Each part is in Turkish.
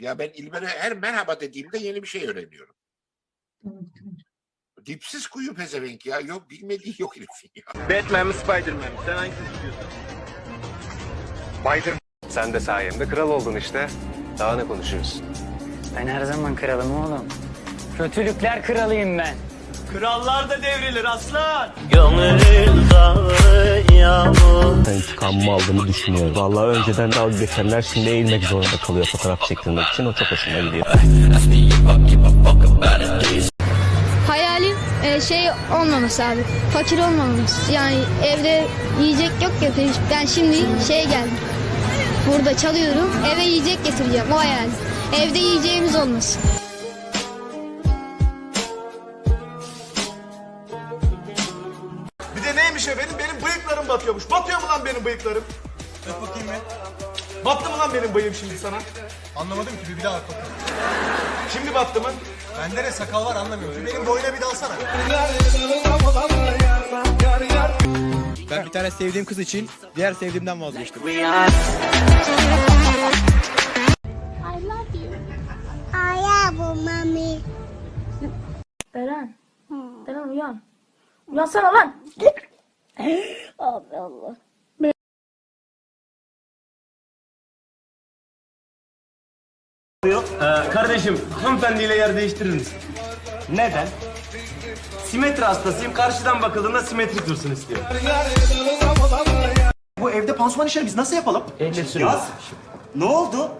Ya ben İlber'e her merhaba dediğimde yeni bir şey öğreniyorum. Dipsiz kuyu pezevenk ya. Yok bilmediği yok herifin ya. Batman mi Spiderman mi? Sen hangisini tutuyorsun? Spider Sen de sayemde kral oldun işte. Daha ne konuşuyoruz? Ben her zaman kralım oğlum. Kötülükler kralıyım ben. Krallar da devrilir aslan. intikamımı aldığımı düşünüyorum. Vallahi önceden dalga geçenler şimdi eğilmek zorunda kalıyor fotoğraf çektirmek için. O çok hoşuma gidiyor. Hayalim e, şey olmaması abi. Fakir olmamamız. Yani evde yiyecek yok ya. Ben şimdi şeye geldim. Burada çalıyorum. Eve yiyecek getireceğim. O hayal. Evde yiyeceğimiz olmasın. Neymiş efendim? Benim bıyıklarım batıyormuş. Batıyor mu lan benim bıyıklarım? Öp bakayım ben. Battı mı lan benim bıyığım şimdi sana? Anlamadım ki bir, bir daha bak bakalım. Şimdi battı mı? Bende ne sakal var anlamıyorum. Şu benim boyuna bir dalsana. Ben bir tane sevdiğim kız için diğer sevdiğimden vazgeçtim. I love you. I love you, mommy. Eren. Eren uyan. Uyansana lan. Allah Allah. Ee, kardeşim hanımefendiyle yer değiştirir misin? Neden? Simetri hastasıyım. Karşıdan bakıldığında simetrik dursun istiyorum. Bu evde pansuman işleri biz nasıl yapalım? Yaz. Ne oldu?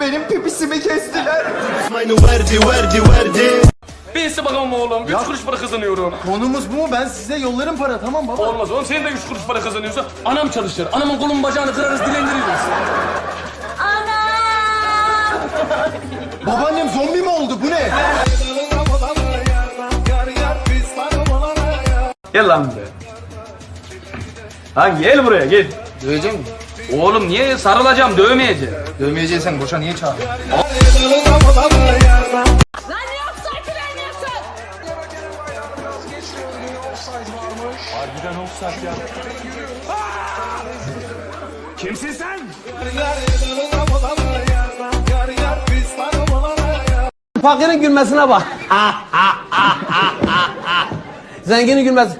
Benim pipisimi kestiler. Birisi bakalım oğlum. Üç kuruş para kazanıyorum. Konumuz bu mu? Ben size yollarım para tamam baba. Olmaz oğlum. Senin de üç kuruş para kazanıyorsa anam çalışır. Anamın kolun bacağını kırarız dilendiririz. Babaannem zombi mi oldu? Bu ne? Gel lan be. Hangi? Gel buraya gel. Dövecek mi? Oğlum niye sarılacağım dövmeyeceğim. Dövmeyeceksen boşa niye çağırdın? Kimsin sen? Fakirin gülmesine bak. Zenginin gülmesi.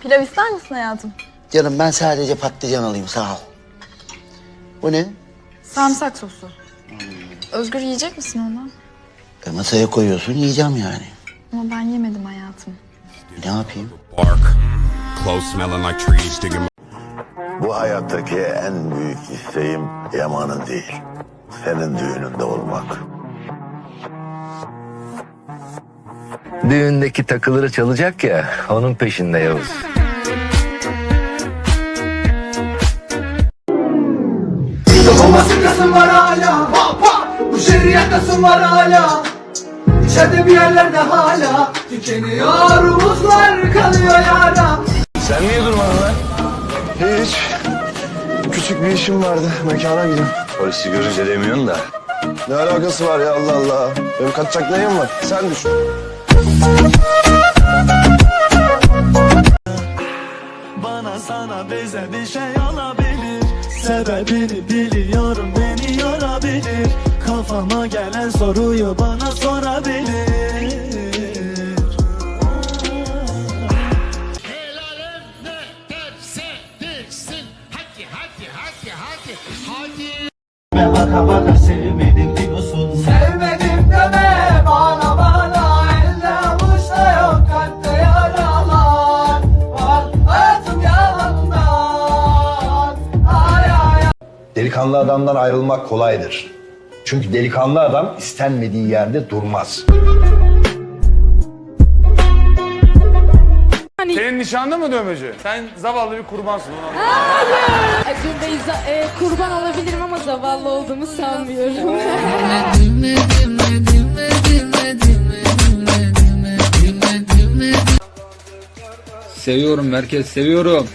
Pilav ister misin hayatım? Canım ben sadece patlıcan alayım sağ ol. Bu ne? Sarımsak sosu. Özgür yiyecek misin onu? E, masaya koyuyorsun yiyeceğim yani. Ama ben yemedim hayatım. Ne yapayım? Bark. Close smelling like trees digging Bu hayattaki en büyük isteğim Yaman'ın değil. Senin düğününde olmak. Düğündeki takıları çalacak ya, onun peşinde Yavuz. Domasın var hala. Ha, ha. Bu şehri yakasın var hala. İçeride bir yerlerde hala. Tükeniyor umutlar kalıyor yara. Sen niye durmadın lan? Hiç. Küçük bir işim vardı. Mekana gidiyorum. Polisi görünce demiyorsun da. Ne alakası var ya Allah Allah. Benim kaçacak neyim var? Sen düşün. Bana sana bize bir şey olabilir. Sebebini biliyorum beni yorabilir. Kafama gelen soruyu bana sorabilir. Baka baka sevmedim diyorsun Sevmedim deme bana bana. Elde avuçta yok kalpte yaralar. Var hayatım yalandan. Ay ay Delikanlı adamdan ayrılmak kolaydır. Çünkü delikanlı adam istenmediği yerde durmaz. Senin nişanlı mı dövmeci? Sen zavallı bir kurbansın. Onu Beyza, e, kurban olabilirim ama zavallı olduğumu sanmıyorum. Seviyorum Merkez, seviyorum.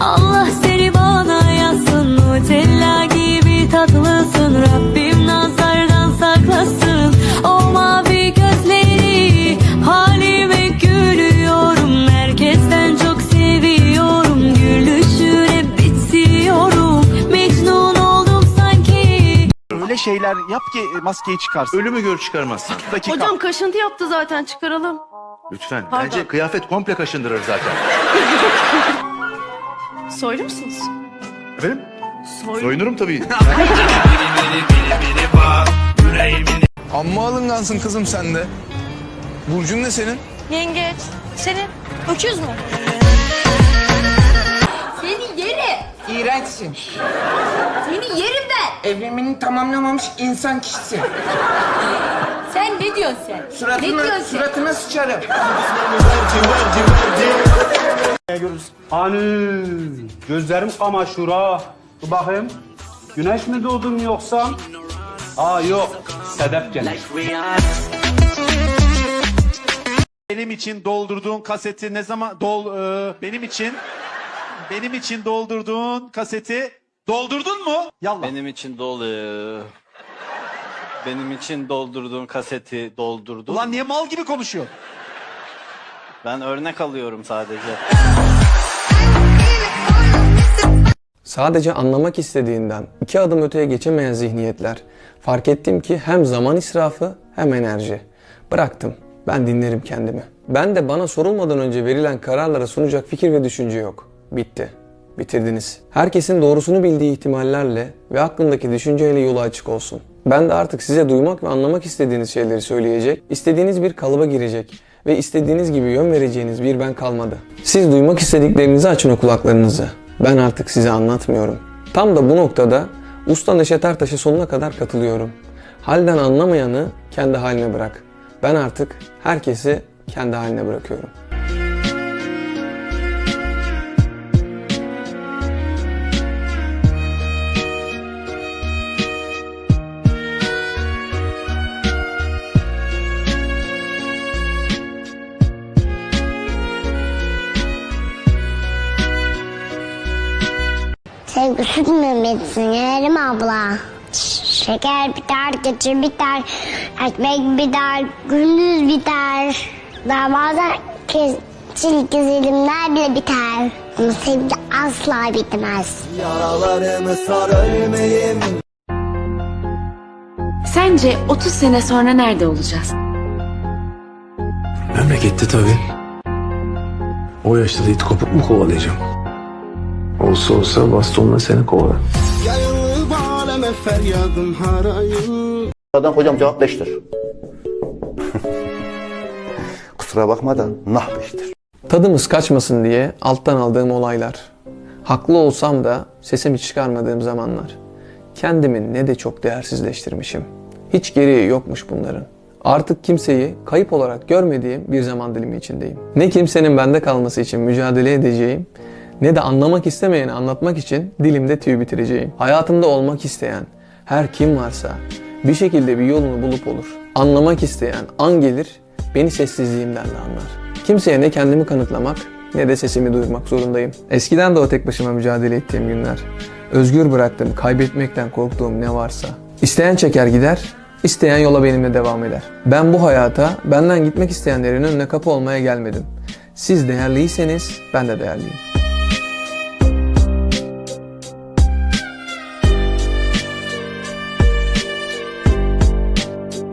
Allah seni bana yazsın Nutella gibi tatlısın. Rabbim nazardan saklasın. O mavi gözleri halime gülüyorum. Herkesten çok seviyorum. Gülüşüne bitiyorum Mecnun oldum sanki. Öyle şeyler yap ki maskeyi çıkarsın. Ölümü gör çıkarmazsın Dakika. Hocam kaşıntı yaptı zaten çıkaralım. Lütfen. Pardon. Bence kıyafet komple kaşındırır zaten. Soylu musunuz? Efendim? Soylu. Soyunurum tabii. Amma alıngansın kızım sen de. Burcun ne senin? Yengeç. Senin öküz mü? Seni yerim. İğrençsin. Seni yerim ben. Evrimini tamamlamamış insan kişisi. Sen ne diyorsun sen? ne Suratına, diyorsun sen? suratına sıçarım. Hani gözlerim kamaşura. Dur bakayım. Güneş mi doğdum yoksa? Aa yok. Sedef gene. benim için doldurduğun kaseti ne zaman dol e, benim için benim için doldurduğun kaseti doldurdun mu? Yallah. Benim için dolu. Benim için doldurduğun kaseti doldurdun. Ulan niye mal gibi konuşuyor? Ben örnek alıyorum sadece. Sadece anlamak istediğinden iki adım öteye geçemeyen zihniyetler. Fark ettim ki hem zaman israfı hem enerji. Bıraktım. Ben dinlerim kendimi. Ben de bana sorulmadan önce verilen kararlara sunacak fikir ve düşünce yok. Bitti. Bitirdiniz. Herkesin doğrusunu bildiği ihtimallerle ve aklındaki düşünceyle yolu açık olsun. Ben de artık size duymak ve anlamak istediğiniz şeyleri söyleyecek, istediğiniz bir kalıba girecek ve istediğiniz gibi yön vereceğiniz bir ben kalmadı. Siz duymak istediklerinizi açın o kulaklarınızı. Ben artık size anlatmıyorum. Tam da bu noktada Usta Neşet Ertaş'a sonuna kadar katılıyorum. Halden anlamayanı kendi haline bırak. Ben artık herkesi kendi haline bırakıyorum. Sen üşütmemişsin yerim abla. Şeker biter, geçir biter, ekmek biter, gündüz biter. Daha bazen kes, çilik güzelimler bile biter. Ama sevgi asla bitmez. Yaralarımı sar ölmeyeyim. Sence 30 sene sonra nerede olacağız? Memlekette tabii. O yaşta da it kopuk mu kovalayacağım? Olsa olsa bastonla seni kovalar. Yayılıp aleme feryadım harayım. Adam hocam cevap beştir. Kusura bakma da nah beştir. Tadımız kaçmasın diye alttan aldığım olaylar. Haklı olsam da sesimi çıkarmadığım zamanlar. Kendimi ne de çok değersizleştirmişim. Hiç gereği yokmuş bunların. Artık kimseyi kayıp olarak görmediğim bir zaman dilimi içindeyim. Ne kimsenin bende kalması için mücadele edeceğim, ne de anlamak istemeyeni anlatmak için dilimde tüy bitireceğim. Hayatımda olmak isteyen her kim varsa bir şekilde bir yolunu bulup olur. Anlamak isteyen an gelir, beni sessizliğimden de anlar. Kimseye ne kendimi kanıtlamak ne de sesimi duyurmak zorundayım. Eskiden de o tek başıma mücadele ettiğim günler. Özgür bıraktım, kaybetmekten korktuğum ne varsa. İsteyen çeker gider, isteyen yola benimle devam eder. Ben bu hayata benden gitmek isteyenlerin önüne kapı olmaya gelmedim. Siz değerliyseniz ben de değerliyim.